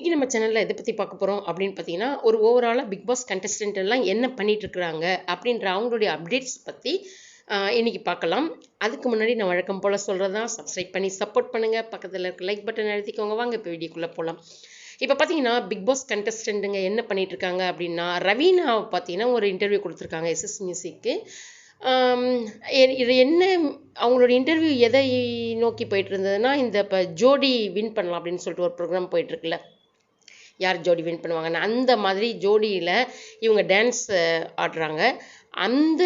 இன்னைக்கு நம்ம சேனலில் எதை பற்றி பார்க்க போகிறோம் அப்படின்னு பார்த்தீங்கன்னா ஒரு ஓவராலாக பிக் பாஸ் கண்டஸ்டன்ட் எல்லாம் என்ன பண்ணிகிட்ருக்குறாங்க அப்படின்ற அவங்களுடைய அப்டேட்ஸ் பற்றி இன்றைக்கி பார்க்கலாம். அதுக்கு முன்னாடி நான் வழக்கம் போல் சொல்கிறதா சப்ஸ்கிரைப் பண்ணி சப்போர்ட் பண்ணுங்கள் பக்கத்தில் இருக்க லைக் பட்டன் அழுத்திக்கோங்க. வாங்க இப்போ வீடியோக்குள்ளே போகலாம் இப்போ பார்த்தீங்கன்னா பிக் பாஸ் கண்டஸ்டண்ட்டுங்க என்ன பண்ணிகிட்ருக்காங்க அப்படின்னா ரவீனா பார்த்தீங்கன்னா ஒரு இன்டர்வியூ கொடுத்துருக்காங்க எஸ்எஸ் மியூசிக்கு இது என்ன அவங்களோட இன்டர்வியூ எதை நோக்கி போயிட்டு இருந்ததுன்னா இந்த இப்போ ஜோடி வின் பண்ணலாம் அப்படின்னு சொல்லிட்டு ஒரு ப்ரோக்ராம் போயிட்டுருக்குல்ல யார் ஜோடி வின் பண்ணுவாங்கன்னு அந்த மாதிரி ஜோடியில் இவங்க டான்ஸ் ஆடுறாங்க. அந்த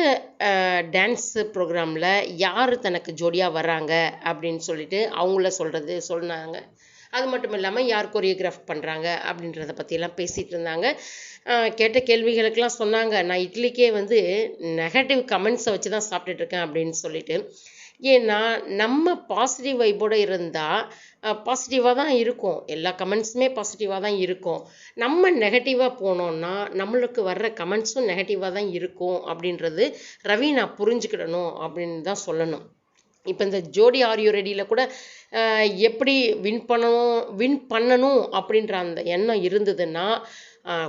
டான்ஸு ப்ரோக்ராமில் யார் தனக்கு ஜோடியாக வர்றாங்க அப்படின்னு சொல்லிட்டு அவங்கள சொல்கிறது சொன்னாங்க. அது மட்டும் இல்லாமல் யார் கொரியோகிராஃப் பண்ணுறாங்க அப்படின்றத பற்றியெல்லாம் பேசிகிட்டு இருந்தாங்க. கேட்ட கேள்விகளுக்கெல்லாம் சொன்னாங்க. நான் இட்லிக்கே வந்து நெகட்டிவ் கமெண்ட்ஸை வச்சு தான் சாப்பிட்டுட்ருக்கேன் அப்படின்னு சொல்லிட்டு ஏன்னா நம்ம பாசிட்டிவ் வைப்போடு இருந்தால் பாசிட்டிவாக தான் இருக்கும். எல்லா கமெண்ட்ஸுமே பாசிட்டிவாக தான் இருக்கும். நம்ம நெகட்டிவாக போனோம்னா நம்மளுக்கு வர்ற கமெண்ட்ஸும் நெகட்டிவாக தான் இருக்கும் அப்படின்றது ரவி நான் புரிஞ்சுக்கிடணும் அப்படின்னு தான் சொல்லணும். இப்போ இந்த ஜோடி ஆரியோ ரெடியில் கூட எப்படி வின் பண்ணணும் வின் பண்ணணும் அப்படின்ற அந்த எண்ணம் இருந்ததுன்னா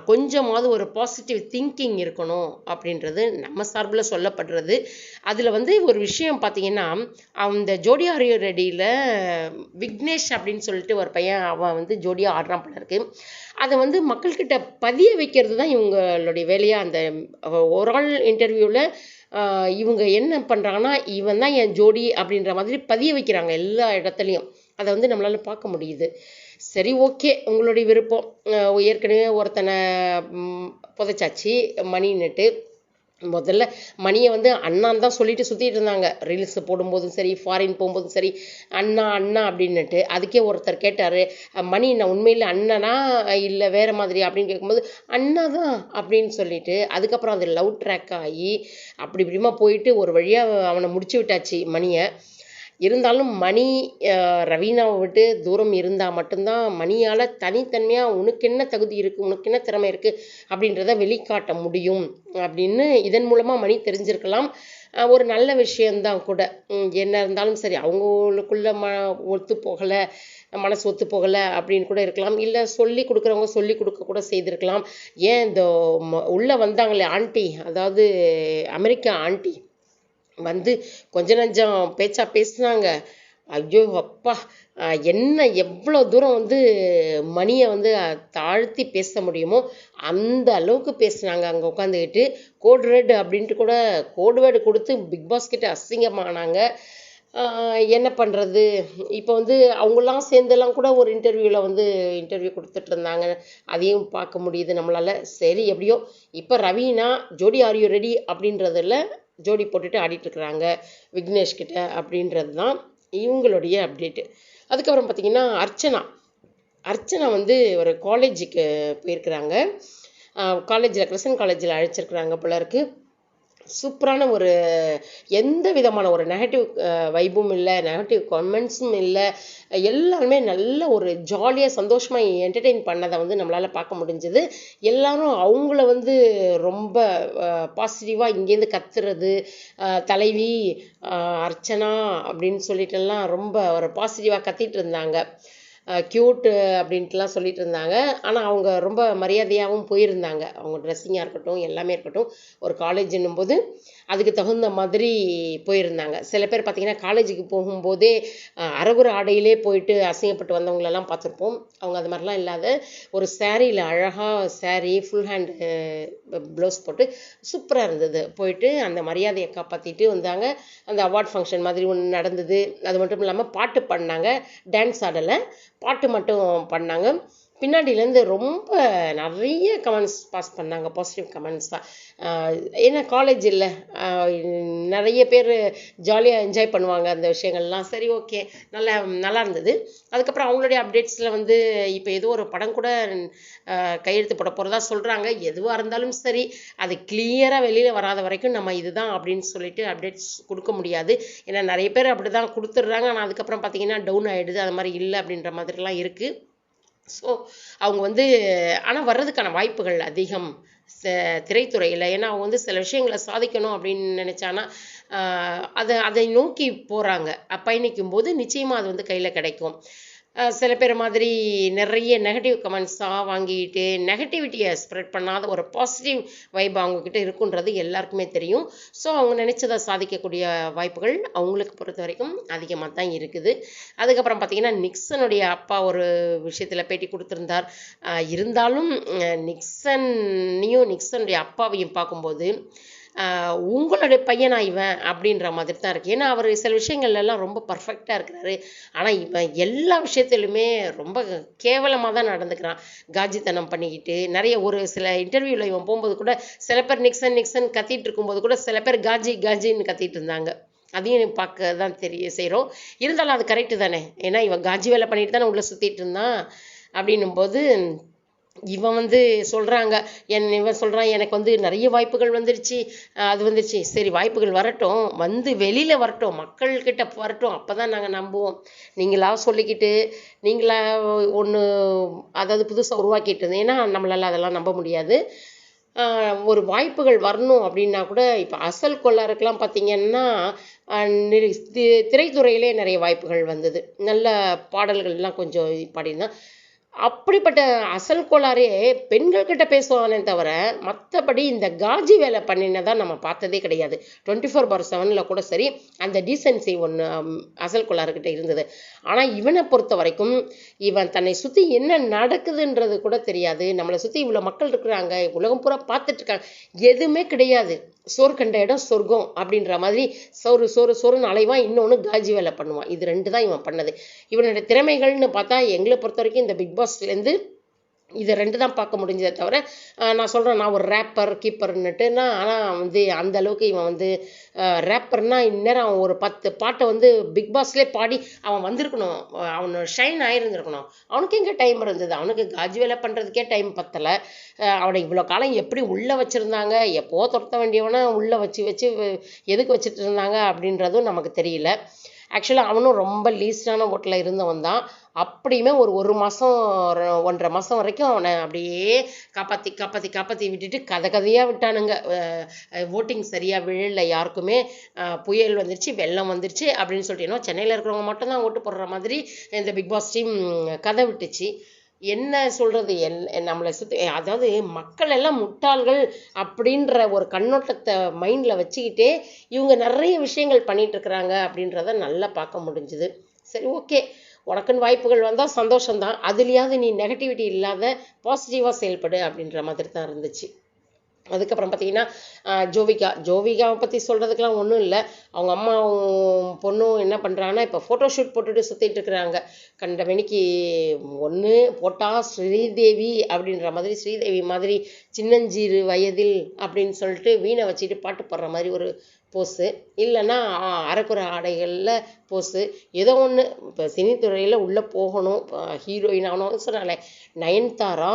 கொஞ்சமாவது ஒரு பாசிட்டிவ் திங்கிங் இருக்கணும் அப்படின்றது நம்ம சார்பில் சொல்லப்படுறது. அதில் வந்து ஒரு விஷயம் பார்த்தீங்கன்னா அந்த ஜோடி ஆரியோ ரெடியில் விக்னேஷ் அப்படின்னு சொல்லிட்டு ஒரு பையன் அவன் வந்து ஜோடியாக ஆடுறான் போல இருக்கு. அதை வந்து மக்கள்கிட்ட பதிய வைக்கிறது தான் இவங்களுடைய வேலையாக அந்த ஒரு ஆள் இன்டர்வியூவில் இவங்க என்ன பண்ணுறாங்கன்னா இவன் தான் என் ஜோடி அப்படின்ற மாதிரி பதிய வைக்கிறாங்க எல்லா இடத்துலையும். அதை வந்து நம்மளால் பார்க்க முடியுது. சரி ஓகே. உங்களுடைய விருப்பம். ஏற்கனவே ஒருத்தனை புதைச்சாச்சு. மணின்னுட்டு முதல்ல மணியை வந்து அண்ணான் தான் சொல்லிட்டு சுற்றிட்டு இருந்தாங்க. ரீல்ஸ் போடும்போதும் சரி ஃபாரின் போகும்போதும் சரி அண்ணா அண்ணா அப்படின்னுட்டு. அதுக்கே ஒருத்தர் கேட்டார் மணி நான் உண்மையில் அண்ணனா இல்லை வேறு மாதிரி? அப்படின்னு கேட்கும்போது அண்ணா தான் அப்படின்னு சொல்லிட்டு அதுக்கப்புறம் அது லவ் ட்ராக் ஆகி அப்படி இப்படிமா போயிட்டு ஒரு வழியாக அவனை முடிச்சு விட்டாச்சு மணியை. இருந்தாலும் மணி ரவீனாவை விட்டு தூரம் இருந்தால் மட்டும்தான் மணியால் தனித்தன்மையாக உனக்கு என்ன தகுதி இருக்குது உனக்கு என்ன திறமை இருக்குது அப்படின்றத வெளிக்காட்ட முடியும் அப்படின்னு இதன் மூலமாக மணி தெரிஞ்சிருக்கலாம். ஒரு நல்ல விஷயந்தான் கூட. என்ன இருந்தாலும் சரி அவங்களுக்குள்ள ம ஒத்து போகலை மனசு ஒத்து போகலை அப்படின்னு கூட இருக்கலாம். இல்லை சொல்லி கொடுக்குறவங்க சொல்லி கொடுக்க கூட செய்திருக்கலாம். ஏன் இந்த உள்ளே வந்தாங்களே ஆண்டி அதாவது அமெரிக்கா ஆண்டி வந்து கொஞ்ச நஞ்சம் பேச்சா பேசுனாங்க. ஐயோ அப்பா. என்ன எவ்வளோ தூரம் வந்து மணியை வந்து தாழ்த்தி பேச முடியுமோ அந்த அளவுக்கு பேசுனாங்க அங்கே உட்காந்துக்கிட்டு கோட் ரெட் அப்படின்ட்டு கூட கோட் வேர்டு கொடுத்து பிக் பாஸ் கிட்ட அசிங்கமானாங்க. என்ன பண்ணுறது இப்போ வந்து அவங்களாம் சேர்ந்தெல்லாம் கூட ஒரு இன்டர்வியூவில் வந்து இன்டர்வியூ கொடுத்துட்டு இருந்தாங்க. அதையும் பார்க்க முடியுது நம்மளால். சரி எப்படியோ. இப்போ ரவீனா ஜோடி ஆர் யூ ரெடி அப்படின்றதில் ஜோடி போட்டுட்டு ஆடிட்டுருக்குறாங்க விக்னேஷ்கிட்ட அப்படின்றது தான் இவங்களுடைய அப்டேட்டு அதுக்கப்புறம் பார்த்திங்கன்னா அர்ச்சனா. அர்ச்சனா வந்து ஒரு காலேஜுக்கு போயிருக்கிறாங்க. காலேஜில் கிருஷ்ணன் காலேஜில் அழைச்சிருக்கிறாங்க போல இருக்குது சூப்பரான ஒரு எந்த விதமான ஒரு நெகட்டிவ் வைபும் இல்லை நெகட்டிவ் கமெண்ட்ஸும் இல்லை எல்லாருமே நல்ல ஒரு ஜாலியாக சந்தோஷமாக என்டர்டெயின் பண்ணதை வந்து நம்மளால் பார்க்க முடிஞ்சது. எல்லாரும் அவங்கள வந்து ரொம்ப பாசிட்டிவாக இங்கேருந்து கத்துறது தலைவி அர்ச்சனா அப்படின்னு சொல்லிட்டுலாம் ரொம்ப ஒரு பாசிட்டிவாக கத்திட்டு இருந்தாங்க. க்யூட்டு அப்படின்ட்டுலாம் சொல்லிட்டு இருந்தாங்க. ஆனால் அவங்க ரொம்ப மரியாதையாகவும் போயிருந்தாங்க. அவங்க ட்ரெஸ்ஸிங்காக இருக்கட்டும் எல்லாமே இருக்கட்டும். ஒரு காலேஜ்னும் போது அதுக்கு தகுந்த மாதிரி போயிருந்தாங்க. சில பேர் பார்த்திங்கன்னா காலேஜுக்கு போகும்போதே அரகுர ஆடையிலே போயிட்டு அசிங்கப்பட்டு வந்தவங்களெல்லாம் பார்த்துருப்போம் அவங்க அது மாதிரிலாம் இல்லாத ஒரு சேரீயில் அழகாக சேரீ ஃபுல் ஹேண்ட் ப்ளவுஸ் போட்டு சூப்பராக இருந்தது. போயிட்டு அந்த மரியாதையை காப்பாற்றிட்டு வந்தாங்க. அந்த அவார்ட் ஃபங்க்ஷன் மாதிரி ஒன்று நடந்தது. அது மட்டும் இல்லாமல் பாட்டு பாடினாங்க. டான்ஸ் ஆடலை. பாட்டு மட்டும் பண்ணாங்க பின்னாடியிலேருந்து ரொம்ப நிறைய கமெண்ட்ஸ் பாஸ் பண்ணாங்க பாசிட்டிவ் கமெண்ட்ஸ் தான். ஏன்னா காலேஜ் இல்லை. நிறைய பேர் ஜாலியாக என்ஜாய் பண்ணுவாங்க அந்த விஷயங்கள்லாம். சரி ஓகே நல்லா நல்லா இருந்தது. அதுக்கப்புறம் அவங்களுடைய அப்டேட்ஸில் வந்து இப்போ ஏதோ ஒரு படம் கூட கையெழுத்து போட போகிறதா சொல்கிறாங்க எதுவாக இருந்தாலும் சரி அது கிளியராக வெளியில் வராத வரைக்கும் நம்ம இதுதான் அப்படின்னு சொல்லிட்டு அப்டேட்ஸ் கொடுக்க முடியாது. ஏன்னா நிறைய பேர் அப்படி தான் கொடுத்துட்றாங்க. ஆனால் அதுக்கப்புறம் பார்த்தீங்கன்னா டவுன் ஆகிடுது அது மாதிரி இல்லை அப்படின்ற மாதிரிலாம் இருக்குது ஸோ அவங்க வந்து ஆனால் வர்றதுக்கான வாய்ப்புகள் அதிகம் திரைத்துறையில். ஏன்னா அவங்க வந்து சில விஷயங்களை சாதிக்கணும் அப்படின்னு நினச்சானா அதை அதை நோக்கி போகிறாங்க பயணிக்கும் போது நிச்சயமாக அது வந்து கையில் கிடைக்கும். சில பேர் மாதிரி நிறைய நெகட்டிவ் கமெண்ட்ஸாக வாங்கிட்டு நெகட்டிவிட்டியை ஸ்ப்ரெட் பண்ணாத ஒரு பாசிட்டிவ் வைப் அவங்கக்கிட்ட இருக்குன்றது எல்லாருக்குமே தெரியும். ஸோ அவங்க நினச்சதை சாதிக்கக்கூடிய வாய்ப்புகள் அவங்களுக்கு பொறுத்த வரைக்கும் அதிகமாக தான் இருக்குது. அதுக்கப்புறம் பார்த்திங்கன்னா நிக்சனுடைய அப்பா ஒரு விஷயத்தில் பேட்டி கொடுத்துருந்தார். இருந்தாலும் நிக்சன்னையும் நிக்சனுடைய அப்பாவையும் பார்க்கும்போது உங்களுடைய பையனா இவன் அப்படின்ற மாதிரி தான் இருக்கு. ஏன்னா அவர் சில விஷயங்கள்லாம் ரொம்ப பர்ஃபெக்டாக இருக்கிறாரு. ஆனால் இவன் எல்லா விஷயத்திலுமே ரொம்ப கேவலமாக தான் நடந்துக்கிறான். காஜித்தனம் பண்ணிக்கிட்டு நிறைய ஒரு சில இன்டர்வியூவில் இவன் போகும்போது கூட சில பேர் நிக்சன் நிக்சன் கத்திட்டு இருக்கும்போது கூட சில பேர் காஜி காஜின்னு கத்திட்டு இருந்தாங்க. அதையும் பார்க்க தான் தெரிய செய்கிறோம் இருந்தாலும் அது கரெக்டு தானே. ஏன்னா இவன் காஜி வேலை பண்ணிட்டு தானே உள்ளே சுற்றிட்டு இருந்தான். அப்படின்னும் போது இவன் வந்து சொல்கிறாங்க என் இவன் சொல்கிறான் எனக்கு வந்து நிறைய வாய்ப்புகள் வந்துருச்சு. அது வந்துருச்சு. சரி வாய்ப்புகள் வரட்டும். வந்து வெளியில் வரட்டும். மக்கள்கிட்ட வரட்டும். அப்போ தான் நாங்கள் நம்புவோம். நீங்களா சொல்லிக்கிட்டு நீங்களா ஒன்று அதாவது புதுசாக உருவாக்கிட்டு ஏன்னா நம்மளால் அதெல்லாம் நம்ப முடியாது. ஒரு வாய்ப்புகள் வரணும் அப்படின்னா கூட இப்போ அசல் கொள்ளாருக்கெலாம் பார்த்தீங்கன்னா திரைத்துறையிலே நிறைய வாய்ப்புகள் வந்தது. நல்ல பாடல்கள்லாம் கொஞ்சம் பாடியிருந்தான். அப்படிப்பட்ட அசல் கோளாறே பெண்கள் கிட்ட பேசுவானே தவிர மற்றபடி இந்த காஜி வேலை பண்ணினதான் நம்ம பார்த்ததே கிடையாது. டுவெண்ட்டி ஃபோர் பார் செவனில் கூட சரி அந்த டீசென்சி ஒன்று அசல் கோளாறுகிட்ட இருந்தது. ஆனால் இவனை பொறுத்த வரைக்கும் இவன் தன்னை சுற்றி என்ன நடக்குதுன்றது கூட தெரியாது. நம்மளை சுற்றி இவ்வளோ மக்கள் இருக்கிறாங்க உலகம் பூரா பார்த்துட்ருக்காங்க. எதுவுமே கிடையாது. சோறு கண்ட இடம் சொர்க்கம் அப்படின்ற மாதிரி சோறு சோறு சோறுன்னு அலைவான். இன்னொன்று காஜி வேலை பண்ணுவான். இது ரெண்டு தான் இவன் பண்ணது. இவனுடைய திறமைகள்னு பார்த்தா எங்களை பொறுத்த வரைக்கும் இந்த பிக் பாஸ் பாஸ்லேருந்து இது ரெண்டு தான் பார்க்க முடிஞ்சதே தவிர நான் சொல்கிறேன் நான் ஒரு ரேப்பர் கீப்பர்னுட்டுனா ஆனால் வந்து அந்த அளவுக்கு இவன் வந்து ரேப்பர்னா இந்நேரம் அவன் ஒரு பத்து பாட்டை வந்து பிக் பாஸ்லேயே பாடி அவன் வந்திருக்கணும். அஹ் அவனோட ஷைன் ஆயிருந்திருக்கணும். அவனுக்கு எங்கே டைம் இருந்தது? அவனுக்கு காஜி வேலை பண்ணுறதுக்கே டைம் பத்தலை. அவனை இவ்வளோ காலம் எப்படி உள்ளே வச்சுருந்தாங்க? எப்போ துரத்த வேண்டியவனை உள்ளே வச்சு வச்சு எதுக்கு வச்சுட்டு இருந்தாங்க அப்படின்றதும் நமக்கு தெரியல. ஆக்சுவலாக அவனும் ரொம்ப லீஸ்டான ஓட்டில் இருந்தவன் தான். அப்படியுமே ஒரு ஒரு மாதம் ஒன்றரை மாதம் வரைக்கும் அவனை அப்படியே காப்பாற்றி காப்பாற்றி காப்பாற்றி விட்டுட்டு கதை கதையாக விட்டானுங்க. ஓட்டிங் சரியாக விழல யாருக்குமே. புயல் வந்துருச்சு வெள்ளம் வந்துருச்சு அப்படின்னு சொல்லிட்டு. ஏன்னா சென்னையில் இருக்கிறவங்க மட்டும்தான் ஓட்டு போடுற மாதிரி இந்த பிக் பாஸ் டீம் கதை விட்டுச்சு. என்ன சொல்கிறது எல் நம்மளை சுற்றி அதாவது மக்கள் எல்லாம் முட்டாள்கள் அப்படின்ற ஒரு கண்ணோட்டத்தை மைண்டில் வச்சுக்கிட்டே இவங்க நிறைய விஷயங்கள் பண்ணிகிட்ருக்குறாங்க அப்படின்றத நல்லா பார்க்க முடிஞ்சுது. சரி ஓகே. உனக்குன்னு வாய்ப்புகள் வந்தால் சந்தோஷம்தான். அதுலேயாவது நீ நெகட்டிவிட்டி இல்லாத பாசிட்டிவாக செயல்படு அப்படின்ற மாதிரி தான் இருந்துச்சு. அதுக்கப்புறம் பார்த்தீங்கன்னா ஜோவிகா. ஜோவிகாவை பற்றி சொல்கிறதுக்கெலாம் ஒன்றும் இல்லை. அவங்க அம்மாவும் பொண்ணும் என்ன பண்ணுறாங்கன்னா இப்போ ஃபோட்டோ ஷூட் போட்டுட்டு சுற்றிட்டு இருக்கிறாங்க. கண்டமணிக்கு ஒன்று போட்டால் ஸ்ரீதேவி அப்படின்ற மாதிரி ஸ்ரீதேவி மாதிரி சின்னஞ்சிறு வயதில் அப்படின்னு சொல்லிட்டு வீணை வச்சுட்டு பாட்டு பாடுற மாதிரி ஒரு போஸு இல்லைன்னா அரைக்குறை ஆடைகளில் போஸு ஏதோ ஒன்று இப்போ சினித்துறையில் உள்ளே போகணும் ஹீரோயின் ஆகணும்னு சொன்னாலே நயன்தாரா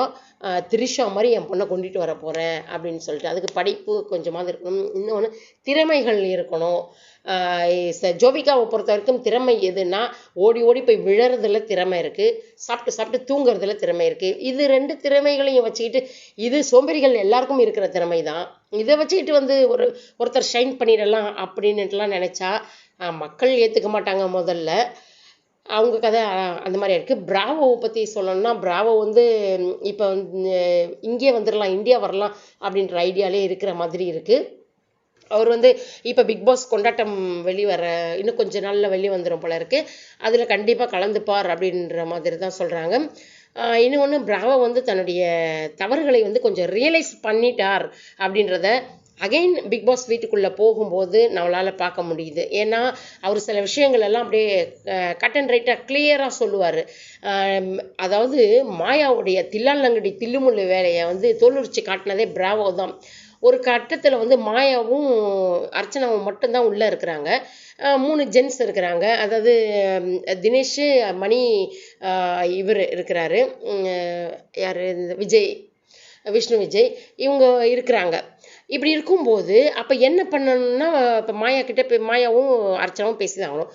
த்ரிஷா மாதிரி என் பொண்ணை கொண்டுட்டு வர போகிறேன் அப்படின்னு சொல்லிட்டு அதுக்கு படிப்பு கொஞ்சமாவது இருக்கணும். இன்னொன்று திறமைகள் இருக்கணும். ஜோபிகாவை ஜோவிகாவை பொறுத்த வரைக்கும் திறமை எதுனா ஓடி ஓடி போய் விழறதுல திறமை இருக்குது சாப்பிட்டு சாப்பிட்டு தூங்குறதுல திறமை இருக்குது இது ரெண்டு திறமைகளையும் வச்சுக்கிட்டு இது சோம்பேறிகள் எல்லாருக்கும் இருக்கிற திறமை தான் இதை வச்சுக்கிட்டு வந்து ஒரு ஒருத்தர் ஷைன் பண்ணிடலாம் அப்படின்னுட்டுலாம் நினச்சா மக்கள் ஏற்றுக்க மாட்டாங்க முதல்ல. அவங்க கதை அந்த மாதிரி இருக்குது பிராவோவை பற்றி சொல்லணும்னா பிராவோ வந்து இப்போ வந்து இங்கே வந்துடலாம் இந்தியா வரலாம் அப்படின்ற ஐடியாலே இருக்கிற மாதிரி இருக்குது அவர் வந்து இப்போ பிக் பாஸ் கொண்டாட்டம் வெளிவர இன்னும் கொஞ்ச நாளில் வெளியே வந்துடும் போல இருக்கு அதில் கண்டிப்பாக கலந்துப்பார் அப்படின்ற மாதிரி தான் சொல்கிறாங்க இன்னொன்று பிராவோ வந்து தன்னுடைய தவறுகளை வந்து கொஞ்சம் ரியலைஸ் பண்ணிட்டார் அப்படின்றத அகைன் பிக் பாஸ் வீட்டுக்குள்ளே போகும்போது நம்மளால் பார்க்க முடியுது. ஏன்னா அவர் சில விஷயங்கள் எல்லாம் அப்படியே கட் அண்ட் ரைட்டாக கிளியராக சொல்லுவார். அதாவது மாயாவுடைய தில்லாலங்கடி தில்லுமுள்ளு வேலையை வந்து தோலுரிச்சு காட்டினதே பிராவோ தான். ஒரு கட்டத்தில் வந்து மாயாவும் அர்ச்சனாவும் மட்டும்தான் உள்ளே இருக்கிறாங்க. மூணு ஜென்ஸ் இருக்கிறாங்க. அதாவது தினேஷ் மணி இவர் இருக்கிறாரு. யார்? இந்த விஜய் விஷ்ணு விஜய் இவங்க இருக்கிறாங்க. இப்படி இருக்கும்போது அப்போ என்ன பண்ணணும்னா இப்போ மாயா கிட்ட போய் மாயாவும் அர்ச்சனாவும் பேசி தான் ஆகணும்.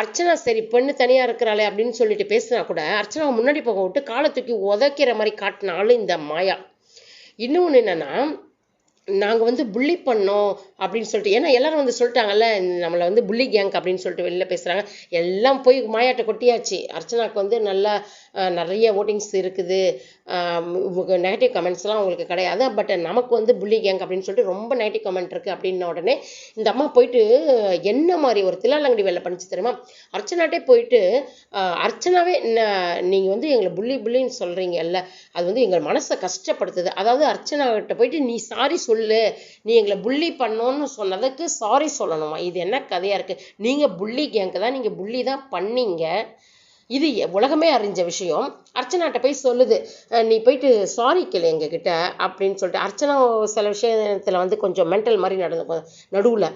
அர்ச்சனா சரி பெண்ணு தனியாக இருக்கிறாளே அப்படின்னு சொல்லிட்டு பேசினா கூட அர்ச்சனாவை முன்னாடி போக விட்டு காலை தூக்கி உதைக்கிற மாதிரி காட்டினாலும் இந்த மாயா. இன்னொன்று என்னென்னா நாங்கள் வந்து புள்ளி பண்ணோம் அப்படின்னு சொல்லிட்டு ஏன்னா எல்லாரும் வந்து சொல்லிட்டாங்கல்ல நம்மளை வந்து புள்ளி கேங் அப்படின்னு சொல்லிட்டு வெளியில் பேசுகிறாங்க எல்லாம் போய் மாயாட்ட கொட்டியாச்சு. அர்ச்சனாக்கு வந்து நல்லா நிறைய ஓட்டிங்ஸ் இருக்குது. நெகட்டிவ் கமெண்ட்ஸ்லாம் உங்களுக்கு கிடையாது. பட் நமக்கு வந்து புள்ளி கேங் அப்படின்னு சொல்லிட்டு ரொம்ப நெகட்டிவ் கமெண்ட் இருக்குது அப்படின்ன உடனே இந்த அம்மா போயிட்டு என்ன மாதிரி ஒரு தில்லாலங்கடி வேலை பண்ணிச்சு தெரியுமா? அர்ச்சனாட்டே போயிட்டு அர்ச்சனாவே நீங்கள் வந்து எங்களை புள்ளி புள்ளின்னு சொல்கிறீங்கல்ல அது வந்து எங்கள் மனசை கஷ்டப்படுத்துது. அதாவது அர்ச்சனாகிட்ட போயிட்டு நீ சாரி சொல்லு. நீ எங்களை புள்ளி பண்ணோன்னு சொன்னதுக்கு சாரி சொல்லணுமா? இது என்ன கதையாக இருக்குது நீங்கள் புள்ளி கேங்க தான் நீங்கள் புள்ளி தான் பண்ணீங்க. இது உலகமே அறிஞ்ச விஷயம். அர்ச்சனாட்ட போய் சொல்லுது. நீ போயிட்டு சாரி கேளு எங்ககிட்ட அப்படின்னு சொல்லிட்டு. அர்ச்சனா சில விஷயத்தில் வந்து கொஞ்சம் மென்டல் மாதிரி நடந்து நடுவில்.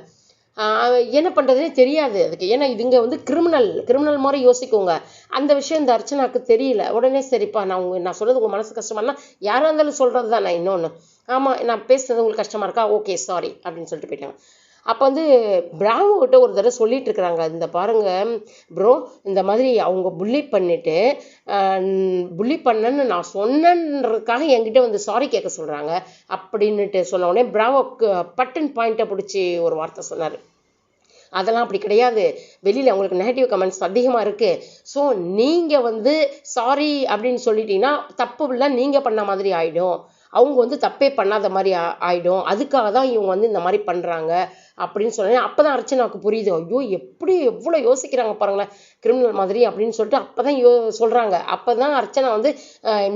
என்ன பண்ணுறதுனே தெரியாது அதுக்கு. ஏன்னா இதுங்க வந்து கிரிமினல் கிரிமினல் மாதிரி யோசிக்குங்க. அந்த விஷயம் இந்த அர்ச்சனாக்கு தெரியல. உடனே சரிப்பா நான் உங்க நான் சொல்கிறது உங்கள் மனசு கஷ்டமானா யாராக இருந்தாலும் சொல்கிறது தான் நான் இன்னொன்று ஆமாம் நான் பேசுனது உங்களுக்கு கஷ்டமாக இருக்கா? ஓகே சாரி அப்படின்னு சொல்லிட்டு போயிட்டாங்க. அப்போ வந்து பிராவோகிட்ட ஒரு தடவை சொல்லிட்டு இருக்கிறாங்க இந்த பாருங்க ப்ரோ இந்த மாதிரி அவங்க புள்ளி பண்ணிட்டு புள்ளி பண்ணேன்னு நான் சொன்னன்றதுக்காக என்கிட்ட வந்து சாரி கேட்க சொல்கிறாங்க அப்படின்னுட்டு சொன்ன உடனே பிராவோ பட்டன் பாயிண்ட்டை பிடிச்சி ஒரு வார்த்தை சொன்னார். அதெல்லாம் அப்படி கிடையாது. வெளியில் உங்களுக்கு நெகட்டிவ் கமெண்ட்ஸ் அதிகமாக இருக்குது ஸோ நீங்கள் வந்து சாரி அப்படின்னு சொல்லிட்டீங்கன்னா தப்பு இல்லை நீங்கள் பண்ண மாதிரி ஆகிடும் அவங்க வந்து தப்பே பண்ணாத மாதிரி ஆ- ஆயிடும். அதுக்காக தான் இவங்க வந்து இந்த மாதிரி பண்ணுறாங்க அப்படின்னு சொன்னேன். அப்போ தான் அர்ச்சனாவுக்கு புரியுது. ஐயோ எப்படி எவ்வளோ யோசிக்கிறாங்க பாருங்களேன் கிரிமினல் மாதிரி அப்படின்னு சொல்லிட்டு அப்போ தான் யோ சொல்கிறாங்க அப்போ தான் அர்ச்சனா வந்து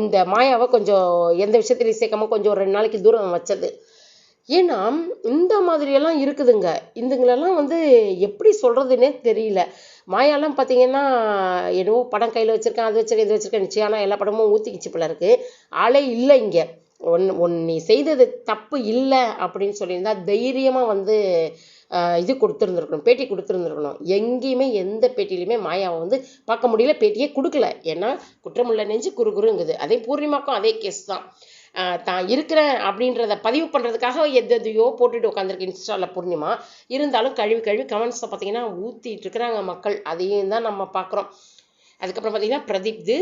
இந்த மாயாவை கொஞ்சம் எந்த விஷயத்துலையும் சேர்க்காம கொஞ்சம் ஒரு ரெண்டு நாளைக்கு தூரம் வச்சது. ஏன்னா இந்த மாதிரியெல்லாம் இருக்குதுங்க. இதுங்களெல்லாம் வந்து எப்படி சொல்கிறதுனே தெரியல. மாயாலாம் பார்த்தீங்கன்னா என்னவோ படம் கையில் வச்சுருக்கேன் அது வச்சுருக்கேன் இது வச்சுருக்கேன். நிச்சயம் ஆனால் எல்லா படமும் ஊற்றிக்கிச்சு போல இருக்குது ஆளே இல்லை இங்கே. ஒன் ஒன் நீ செய்தது தப்பு இல்லை அப்படின்னு சொல்லியிருந்தா தைரியமாக வந்து இது கொடுத்துருந்துருக்கணும் பேட்டி கொடுத்துருந்துருக்கணும். எங்கேயுமே எந்த பேட்டிலையுமே மாயாவை வந்து பார்க்க முடியல பேட்டியே கொடுக்கல. ஏன்னா குற்றமுள்ள நெஞ்சு குறு குறுங்குது அதே பூர்ணிமாக்கும் அதே கேஸ் தான். தான் இருக்கிறேன் அப்படின்றத பதிவு பண்ணுறதுக்காக எது எதையோ போட்டுட்டு உட்காந்துருக்கு இன்ஸ்டாவில் பூர்ணிமா. இருந்தாலும் கழுவி கழுவி கமெண்ட்ஸை பார்த்தீங்கன்னா ஊற்றிட்டு இருக்கிறாங்க மக்கள். அதையும் தான் நம்ம பார்க்குறோம். அதுக்கப்புறம் பார்த்தீங்கன்னா பிரதீப்து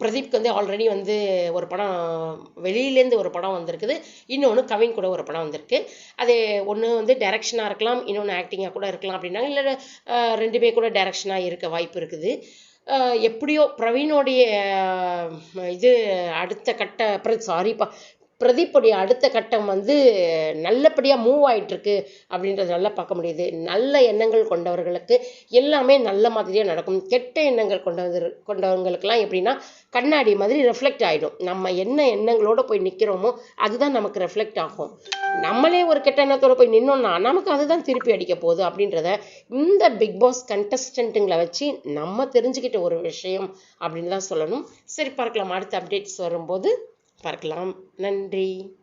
பிரதீப்க்கு வந்து ஆல்ரெடி வந்து ஒரு படம் வெளியிலேருந்து ஒரு படம் வந்திருக்குது. இன்னொன்று கவின் கூட ஒரு படம் வந்திருக்கு. அது ஒன்று வந்து டைரக்ஷனாக இருக்கலாம் இன்னொன்று ஆக்டிங்காக கூட இருக்கலாம் அப்படின்னா இல்லை ரெண்டுமே கூட டைரக்ஷனாக இருக்க வாய்ப்பு இருக்குது. எப்படியோ பிரவீனோடைய இது அடுத்த கட்ட சாரிப்பா பிரதீப்புடைய அடுத்த கட்டம் வந்து நல்லபடியாக மூவ் ஆயிட்டிருக்கு அப்படின்றத நல்லா பார்க்க முடியுது. நல்ல எண்ணங்கள் கொண்டவர்களுக்கு எல்லாமே நல்ல மாதிரியாக நடக்கும். கெட்ட எண்ணங்கள் கொண்டவர் கொண்டவங்களுக்கெல்லாம் எப்படின்னா கண்ணாடி மாதிரி ரெஃப்ளெக்ட் ஆகிடும் நம்ம என்ன எண்ணங்களோடு போய் நிற்கிறோமோ அதுதான் நமக்கு ரெஃப்ளெக்ட் ஆகும். நம்மளே ஒரு கெட்ட எண்ணத்தோடு போய் நின்னோம்னா நமக்கு அதுதான் திருப்பி அடிக்க போகுது அப்படின்றத இந்த பிக் பாஸ் கண்டஸ்டன்ட்டுங்களை வச்சு நம்ம தெரிஞ்சுக்கிட்ட ஒரு விஷயம் அப்படின்னு தான் சொல்லணும். சரி பார்க்கலாம். அடுத்த அப்டேட்ஸ் வரும்போது பார்க்கலாம். நன்றி.